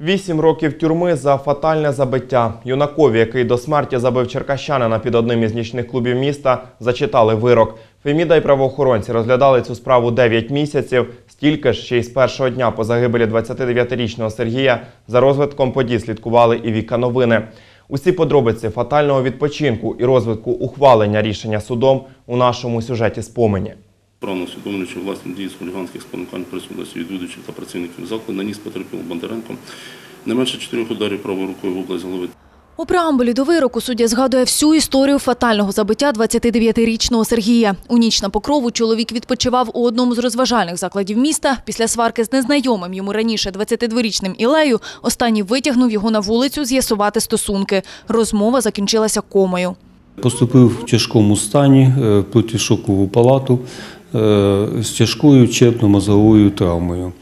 Вісім років тюрми за фатальне забиття. Юнакові, який до смерті забив черкащанина під одним із нічних клубів міста, зачитали вирок. Феміда й правоохоронці розглядали цю справу 9 місяців. Стільки ж ще й з першого дня по загибелі 29-річного Сергія за розвитком подій слідкували і Віка Новини. Усі подробиці фатального відпочинку і розвитку ухвалення рішення судом у нашому сюжеті спомені. Правно усвідомлюючи власні дії з хуліганських спонукань присутності відвідувачів та працівників закладу, наніс потерпілому Бондаренко не менше чотирьох ударів правою рукою в область голови. У преамбулі до вироку суддя згадує всю історію фатального забиття 29-річного Сергія. У ніч на покрову чоловік відпочивав у одному з розважальних закладів міста. Після сварки з незнайомим йому раніше 22-річним Ілею останній витягнув його на вулицю з'ясувати стосунки. Розмова закінчилася комою. Поступив в тяжкому стані е, в палату з тяжкою черепно-мозговою травмою.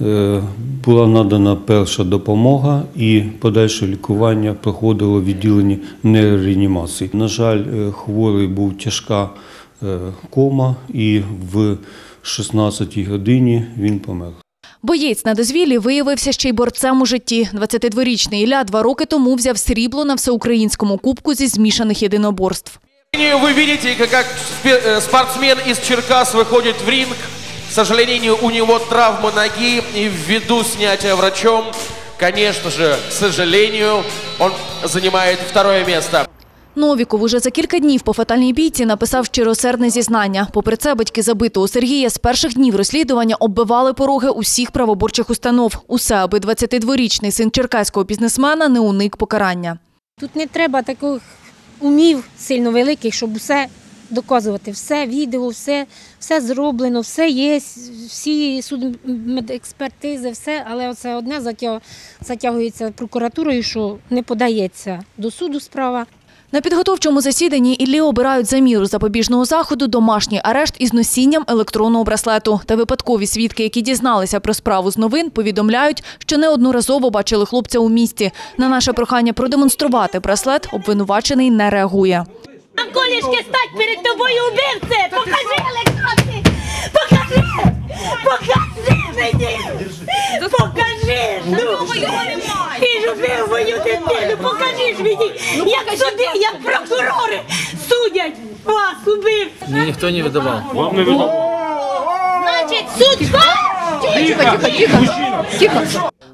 Е, Була надана перша допомога і подальше лікування проходило в відділенні нейрореанімації. На жаль, е, хворий був тяжка е, кома і в 16 годині він помер. Боєць на дозвіллі виявився ще й борцем у житті. 22-річний Ілля два роки тому взяв срібло на всеукраїнському кубку зі змішаних єдиноборств Вы видите, как- как спе- э, спортсмен из Черкас выходит в ринг. К сожалению, у него травма ноги, и ввиду снятия врачом, конечно же, к сожалению, он занимает второе место. Новіков уже за кілька днів по фатальній бійці написав щиросердне зізнання. Попри це, батьки забитого Сергія з перших днів розслідування оббивали пороги усіх правоборчих установ. Усе, аби 22-річний син черкаського бізнесмена не уник покарання. Тут не треба таких умів сильно великих, щоб все доказувати. Все відео, все, все зроблено, все є, всі судмедекспертизи, все, але це одне затягується прокуратурою, що не подається до суду справа. На підготовчому засіданні Іллі обирають за міру запобіжного заходу домашній арешт із носінням електронного браслету. Та випадкові свідки, які дізналися про справу з новин, повідомляють, що неодноразово бачили хлопця у місті. На наше прохання продемонструвати браслет обвинувачений не реагує. Там колішки стать перед тобою убивце! Покажи електронки! Покажи! Покажи мені! Покажи! Ну, ти ж убив мою дитину! Покажи ж мені! Як суди, як прокурори судять вас, убив! Мне никто не выдавал. Значить, суд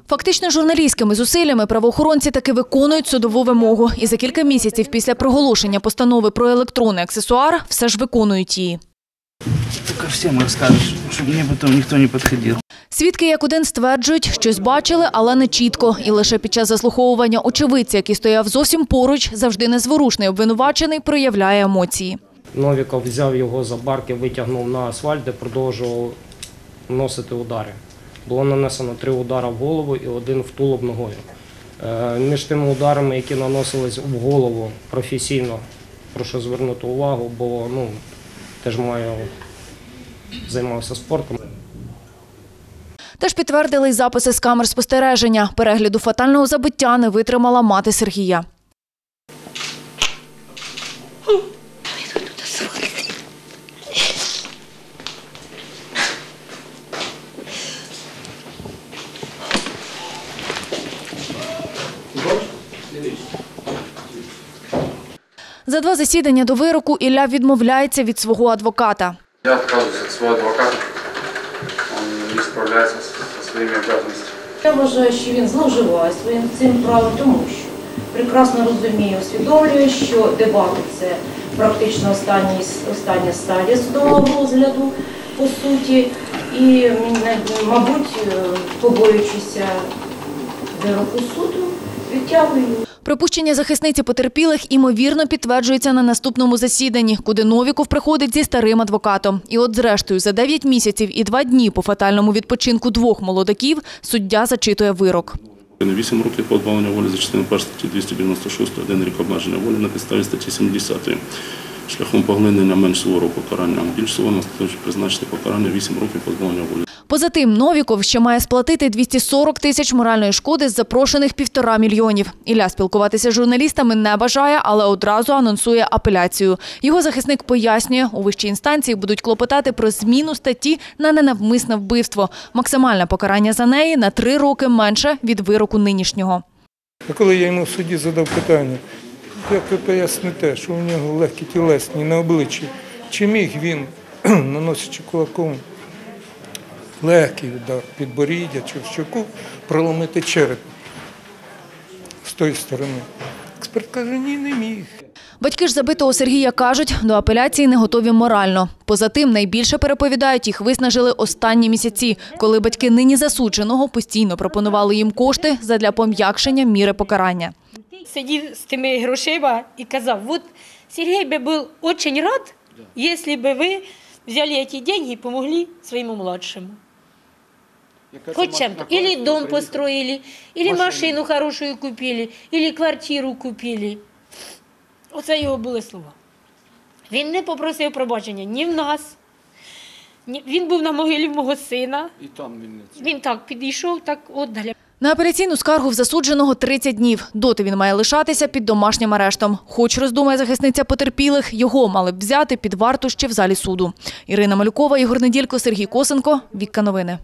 Фактично журналістськими зусиллями правоохоронці таки виконують судову вимогу. І за кілька місяців після проголошення постанови про електронний аксесуар все ж виконують її. Только всем расскажешь, чтобы мне потом никто не подходил. Свідки як один стверджують, щось бачили, але не чітко. І лише під час заслуховування очевидця, який стояв зовсім поруч, завжди незворушний обвинувачений, проявляє емоції. Новіков взяв його за барки, витягнув на асфальт, де продовжував носити удари. Було нанесено три удари в голову і один в тулуб ногою. Е, Між тими ударами, які наносились в голову професійно, прошу звернути увагу, бо ну, теж маю займався спортом. Теж підтвердили й записи з камер спостереження. Перегляду фатального забиття не витримала мати Сергія. За два засідання до вироку Ілля відмовляється від свого адвоката. Я отказываюсь от своего адвоката. Он не справляется со, со своими обязанностями. Я вважаю, що він зловживає своїм цим правом, тому що прекрасно розуміє, усвідомлює, що дебати це практично останній, остання стадія судового розгляду, по суті, і, мабуть, побоюючися вироку суду, відтягую. Припущення захисниці потерпілих імовірно підтверджується на наступному засіданні, куди Новіков приходить зі старим адвокатом. І от зрештою за 9 місяців і 2 дні по фатальному відпочинку двох молодиків суддя зачитує вирок. На 8 років позбавлення волі за частиною 1 статті 296, один рік обмеження волі на підставі статті 70. Шляхом поглинення менш суворого покарання. Більш суворо настоячи призначити покарання 8 років позбавлення волі. Поза тим, Новіков ще має сплатити 240 тисяч моральної шкоди з запрошених півтора мільйонів. Ілля спілкуватися з журналістами не бажає, але одразу анонсує апеляцію. Його захисник пояснює, у вищій інстанції будуть клопотати про зміну статті на ненавмисне вбивство. Максимальне покарання за неї на три роки менше від вироку нинішнього. А коли я йому в суді задав питання, як ви поясните, що у нього легкі тілесні на обличчі, чи міг він, наносячи кулаком легкий удар підборіддя чи в щоку, проломити череп з тої сторони? Експерт каже, ні, не міг. Батьки ж забитого Сергія кажуть, до апеляції не готові морально. Поза тим, найбільше переповідають, їх виснажили останні місяці, коли батьки нині засудженого постійно пропонували їм кошти задля пом'якшення міри покарання. Сидів з тими грошима і казав, от Сергій би був дуже рад, якщо б ви взяли ці гроші і допомогли своєму младшему. Хоть чем-то. Или дом построили, или машину хорошую купили, или квартиру купили. Оце його були слова. Він не попросив пробачення ні в нас. Ні, він був на могилі мого сина. І там він Він так підійшов, так отдаля. На апеляційну скаргу в засудженого 30 днів. Доти він має лишатися під домашнім арештом. Хоч роздумає захисниця потерпілих, його мали б взяти під варту ще в залі суду. Ірина Малюкова, Ігор Неділько, Сергій Косенко. Вікка новини.